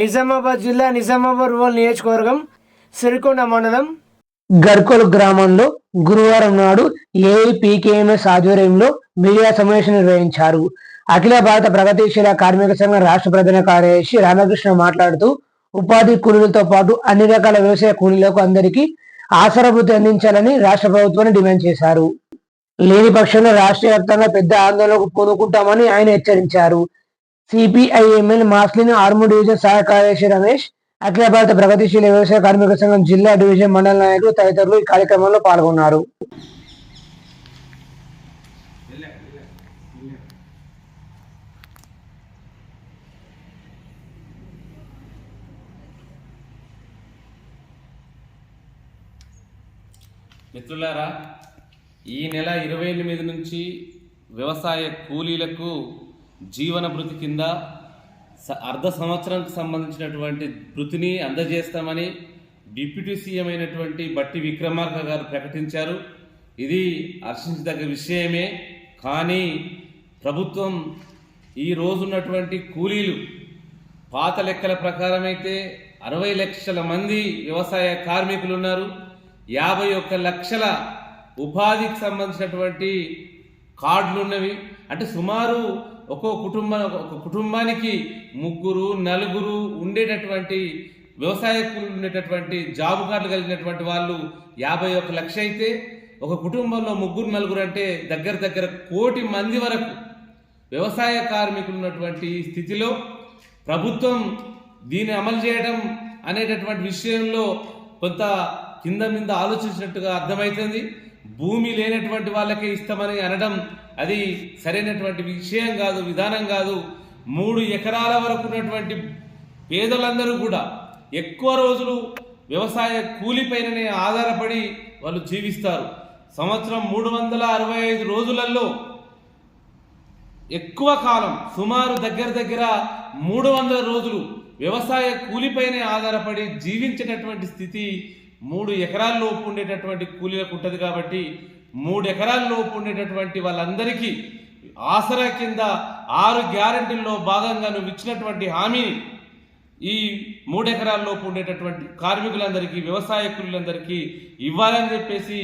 నిజామాబాద్ జిల్లా నిజామాబాద్ రూరల్ నియోజకవర్గం సిరికొండ మండలం గర్కోల్ గ్రామంలో గురువారం నాడు ఏఐపీకేఎంఎస్ ఆధ్వర్యంలో మీడియా సమావేశం నిర్వహించారు. అఖిల భారత ప్రగతిశీల కార్మిక సంఘం రాష్ట్ర ప్రధాన కార్యదర్శి రామకృష్ణ మాట్లాడుతూ ఉపాధి కూలీలతో పాటు అన్ని రకాల వ్యవసాయ కూలీలకు అందరికీ ఆసరభృతి అందించాలని రాష్ట్ర ప్రభుత్వాన్ని డిమాండ్ చేశారు. లేని పక్షంలో రాష్ట్ర వ్యాప్తంగా పెద్ద ఆందోళనకు పూనుకుంటామని ఆయన హెచ్చరించారు. సిపిఐఎంఎల్ మాస్లిన్ ఆర్మూర్ డివిజన్ సహాయ కార్యదర్శి రమేష్ అఖిల భారత ప్రగతిశీల వ్యవసాయ కార్మిక సంఘం జిల్లా డివిజన్ మండల నాయకులు తదితరులు ఈ కార్యక్రమంలో పాల్గొన్నారు. మిత్రులారా ఈ నెల ఇరవై ఎనిమిది నుంచి వ్యవసాయ కూలీలకు జీవన భృతి కింద స- అర్ధ సంవత్సరానికి సంబంధించినటువంటి భృతిని అందజేస్తామని డిప్యూటీ సీఎం అయినటువంటి బట్టి విక్రమార్క గారు ప్రకటించారు. ఇది హర్షించదగ్గ విషయమే. కానీ ప్రభుత్వం ఈ రోజున్నటువంటి కూలీలు పాత లెక్కల ప్రకారం అయితే అరవై లక్షల మంది వ్యవసాయ కార్మికులు ఉన్నారు యాభై ఒక్క లక్షల ఉపాధికి సంబంధించినటువంటి కార్డులు ఉన్నవి అంటే సుమారు ఒక్కో కుటుంబం ఒక కుటుంబానికి ముగ్గురు నలుగురు ఉండేటటువంటి వ్యవసాయ ఉండేటటువంటి జాబ్ కార్డులు కలిగినటువంటి వాళ్ళు యాభై ఒక్క లక్ష అయితే ఒక కుటుంబంలో ముగ్గురు నలుగురు అంటే దగ్గర దగ్గర కోటి మంది వరకు వ్యవసాయ కార్మికులు ఉన్నటువంటి స్థితిలో ప్రభుత్వం దీన్ని అమలు చేయడం అనేటటువంటి విషయంలో కొంత కింద మీద ఆలోచించినట్టుగా అర్థమవుతుంది భూమి లేనటువంటి వాళ్ళకే ఇస్తామని అనడం అది సరైనటువంటి విషయం కాదు విధానం కాదు. మూడు ఎకరాల వరకు ఉన్నటువంటి పేదలందరూ కూడా ఎక్కువ రోజులు వ్యవసాయ కూలిపైననే ఆధారపడి వాళ్ళు జీవిస్తారు. సంవత్సరం మూడు వందల అరవై ఐదు రోజులలో ఎక్కువ కాలం సుమారు దగ్గర దగ్గర మూడు వందల రోజులు వ్యవసాయ కూలిపైనే ఆధారపడి జీవించేటటువంటి స్థితి మూడు ఎకరాల లోపు ఉండేటటువంటి కూలీలకు ఉంటుంది కాబట్టి మూడు ఎకరాల లోపు ఉండేటటువంటి వాళ్ళందరికీ ఆసరా కింద ఆరు గ్యారెంటీల్లో భాగంగా నువ్వు ఇచ్చినటువంటి హామీని ఈ మూడెకరాల లోపు ఉండేటటువంటి కార్మికులందరికీ వ్యవసాయ కూలీలందరికీ ఇవ్వాలని చెప్పేసి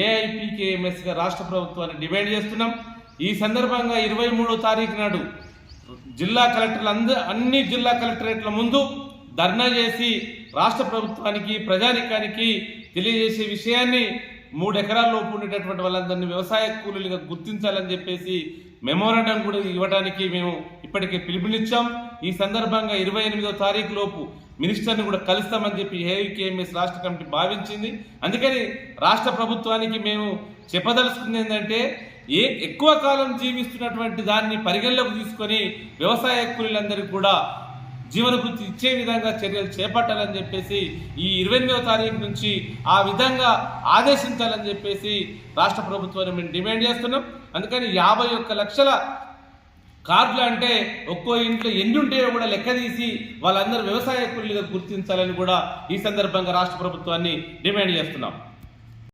ఏఐపికేఎంఎస్గా రాష్ట్ర ప్రభుత్వాన్ని డిమాండ్ చేస్తున్నాం. ఈ సందర్భంగా ఇరవై మూడో తారీఖు నాడు జిల్లా కలెక్టర్లు అంద అన్ని జిల్లా కలెక్టరేట్ల ముందు ధర్నా చేసి రాష్ట్ర ప్రభుత్వానికి ప్రజానికానికి తెలియజేసే విషయాన్ని మూడు ఎకరాల లోపు ఉండేటటువంటి వాళ్ళందరినీ వ్యవసాయ కూలీలుగా గుర్తించాలని చెప్పేసి మెమోరాండం కూడా ఇవ్వడానికి మేము ఇప్పటికే పిలుపునిచ్చాం. ఈ సందర్భంగా ఇరవై ఎనిమిదో తారీఖు లోపు మినిస్టర్ని కూడా కలుస్తామని చెప్పి ఏఐకేఎంఎస్ రాష్ట్ర కమిటీ భావించింది. అందుకని రాష్ట్ర ప్రభుత్వానికి మేము చెప్పదలుచుకుంది ఏంటంటే ఏ ఎక్కువ కాలం జీవిస్తున్నటువంటి దాన్ని పరిగణలోకి తీసుకొని వ్యవసాయ కూలీలందరికీ కూడా జీవనభృతి ఇచ్చే విధంగా చర్యలు చేపట్టాలని చెప్పేసి ఈ ఇరవై ఎనిమిదవ తారీఖు నుంచి ఆ విధంగా ఆదేశించాలని చెప్పేసి రాష్ట్ర ప్రభుత్వాన్ని మేము డిమాండ్ చేస్తున్నాం. అందుకని యాభై ఒక్క లక్షల కార్డులు అంటే ఒక్కో ఇంట్లో ఎన్ని ఉంటాయో కూడా లెక్క తీసి వాళ్ళందరూ వ్యవసాయ కూలీగా గుర్తించాలని కూడా ఈ సందర్భంగా రాష్ట్ర ప్రభుత్వాన్ని డిమాండ్ చేస్తున్నాం.